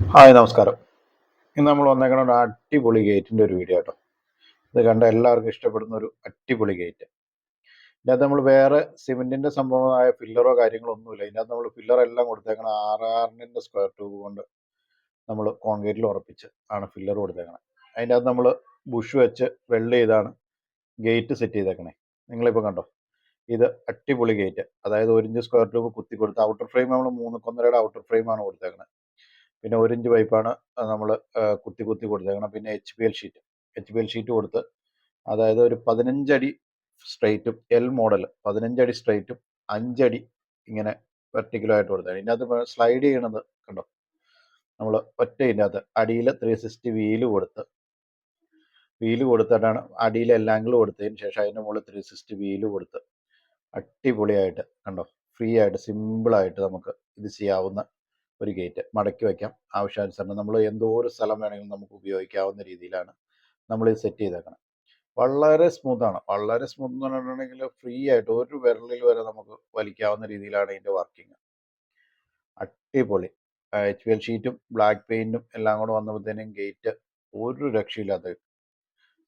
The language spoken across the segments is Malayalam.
ഹായ് നമസ്കാരം. ഇന്ന് നമ്മൾ വന്നേക്കണ ഒരു അടിപൊളി ഗേറ്റിന്റെ ഒരു വീഡിയോ കേട്ടോ. ഇത് കണ്ട എല്ലാവർക്കും ഇഷ്ടപ്പെടുന്ന ഒരു അടിപൊളി ഗേറ്റ്. ഇതിനകത്ത് നമ്മൾ വേറെ സിമെന്റിന്റെ സംഭവമായ ഫില്ലറോ കാര്യങ്ങളോ ഒന്നുമില്ല ഇതിനകത്ത് നമ്മൾ ഫില്ലർ എല്ലാം ആർ ആറാറിന്റെ സ്ക്വയർ ട്യൂബ് കൊണ്ട് നമ്മൾ കോൺക്രീറ്റിൽ ഉറപ്പിച്ച് ആണ് ഫില്ലർ കൊടുത്തേക്കണം. അതിന്റെ അകത്ത് നമ്മൾ ബുഷ് വെച്ച് വെള്ള ചെയ്താണ് ഗേറ്റ് സെറ്റ് ചെയ്തേക്കണേ. നിങ്ങളിപ്പോൾ കണ്ടോ? ഇത് അടിപൊളി ഗേറ്റ്. അതായത് ഒരു ഇഞ്ച് സ്ക്വയർ ട്യൂബ് കുത്തി കൊടുത്ത് ഔട്ടർ ഫ്രെയിം നമ്മൾ മൂന്ന് കൊന്നരയുടെ ഔട്ടർ ഫ്രെയിമാണ് കൊടുത്തേക്കുന്നത് പിന്നെ ഒരു ഇഞ്ച് പൈപ്പാണ് നമ്മൾ കുത്തി കുത്തി കൊടുത്തേക്കണം പിന്നെ H P L sheet H P L sheet കൊടുത്ത് അതായത് ഒരു പതിനഞ്ചടി സ്ട്രൈറ്റും എൽ മോഡൽ പതിനഞ്ചടി സ്ട്രെയിറ്റും അഞ്ചടി ഇങ്ങനെ വെർട്ടിക്കലായിട്ട് കൊടുത്തത് ഇതിനകത്ത് സ്ലൈഡ് ചെയ്യണത് കണ്ടോ? നമ്മൾ ഒറ്റ ഇതിനകത്ത് അടിയിൽ ത്രീ സിക്സ്റ്റി വീൽ കൊടുത്ത് വീൽ കൊടുത്തിട്ടാണ് അടിയിൽ എല്ലാ ആംഗിൾ കൊടുത്തതിന് ശേഷം അതിന്റെ മുകളിൽ ത്രീ സിക്സ്റ്റി വീൽ കൊടുത്ത് അടിപൊളിയായിട്ട് കണ്ടോ? ഫ്രീ ആയിട്ട് സിമ്പിളായിട്ട് നമുക്ക് ഇത് ചെയ്യാവുന്ന ഒരു ഗേറ്റ് മടക്കി വയ്ക്കാം ആവശ്യാനുസരണം നമ്മൾ എന്തോ ഒരു സ്ഥലം വേണമെങ്കിലും നമുക്ക് ഉപയോഗിക്കാവുന്ന രീതിയിലാണ് നമ്മൾ ഇത് സെറ്റ് ചെയ്തേക്കണം. വളരെ സ്മൂത്താണ് വളരെ സ്മൂത്ത് എന്ന് പറഞ്ഞിട്ടുണ്ടെങ്കിൽ ഫ്രീ ആയിട്ട് ഒരു വിരലിൽ വരെ നമുക്ക് വലിക്കാവുന്ന രീതിയിലാണ് ഇതിന്റെ വർക്കിംഗ് അടിപൊളി. എച്ച് പി എൽ ഷീറ്റും ബ്ലാക്ക് പെയിന്റും എല്ലാം കൂടെ വന്നപ്പോഴത്തേനും ഗേറ്റ് ഒരു രക്ഷയില്ലാത്ത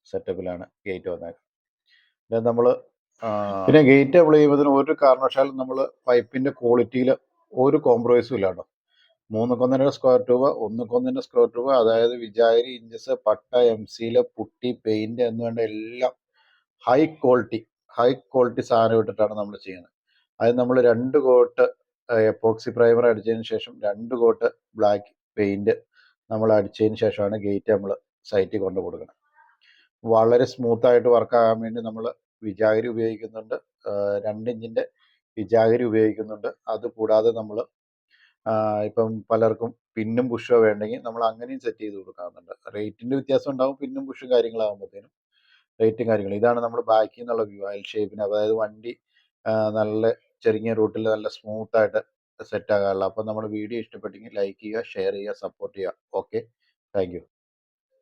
സെറ്റപ്പിലാണ് ഗേറ്റ് വന്നേക്കുന്നത് നമ്മൾ പിന്നെ ഗേറ്റ് അപ്ലൈ ചെയ്യുമ്പോൾ ഒരു കാരണവശാലും നമ്മൾ പൈപ്പിന്റെ ക്വാളിറ്റിയിൽ ഒരു കോംപ്രമൈസും ഇല്ല കേട്ടോ മൂന്ന് കൊന്നര സ്ക്വയർ ട്യൂബ് ഒന്ന് കൊന്നിന്റെ സ്ക്വയർ ട്യൂബ് അതായത് വിജാരി ഇഞ്ചസ് പട്ട എം സിയിലെ പുട്ടി പെയിന്റ് എന്ന് വേണ്ട എല്ലാം ഹൈ ക്വാളിറ്റി ഹൈ ക്വാളിറ്റി സാധനം ഇട്ടിട്ടാണ് നമ്മൾ ചെയ്യുന്നത്. അത് നമ്മൾ രണ്ട് കോട്ട് എപ്പോക്സി പ്രൈമർ അടിച്ചതിന് ശേഷം രണ്ട് കോട്ട് ബ്ലാക്ക് പെയിന്റ് നമ്മൾ അടിച്ചതിന് ശേഷമാണ് ഗേറ്റ് നമ്മൾ സൈറ്റിൽ കൊണ്ട് കൊടുക്കുന്നത് വളരെ സ്മൂത്തായിട്ട് വർക്കാകാൻ വേണ്ടി നമ്മൾ വിജാഗിരി ഉപയോഗിക്കുന്നുണ്ട്. രണ്ട് ഇഞ്ചിന്റെ വിജാഗരി ഉപയോഗിക്കുന്നുണ്ട്. അത് കൂടാതെ നമ്മൾ ഇപ്പം പലർക്കും പിന്നും പുഷോ വേണ്ടെങ്കിൽ നമ്മൾ അങ്ങനെയും സെറ്റ് ചെയ്ത് കൊടുക്കാറുണ്ട്. റേറ്റിന്റെ വ്യത്യാസം ഉണ്ടാവും പിന്നും പുഷും കാര്യങ്ങളാകുമ്പോഴത്തേനും റേറ്റും കാര്യങ്ങളും. ഇതാണ് നമ്മൾ ബാക്കി എന്നുള്ള വ്യൂ അയൽ ഷേപ്പിന് അതായത് വണ്ടി നല്ല ചെറിയ റൂട്ടിൽ നല്ല സ്മൂത്ത് ആയിട്ട് സെറ്റ് ആകാറുള്ള. അപ്പം നമ്മുടെ വീഡിയോ ഇഷ്ടപ്പെട്ടെങ്കിൽ ലൈക്ക് ചെയ്യുക ഷെയർ ചെയ്യുക സപ്പോർട്ട് ചെയ്യുക. Okay thank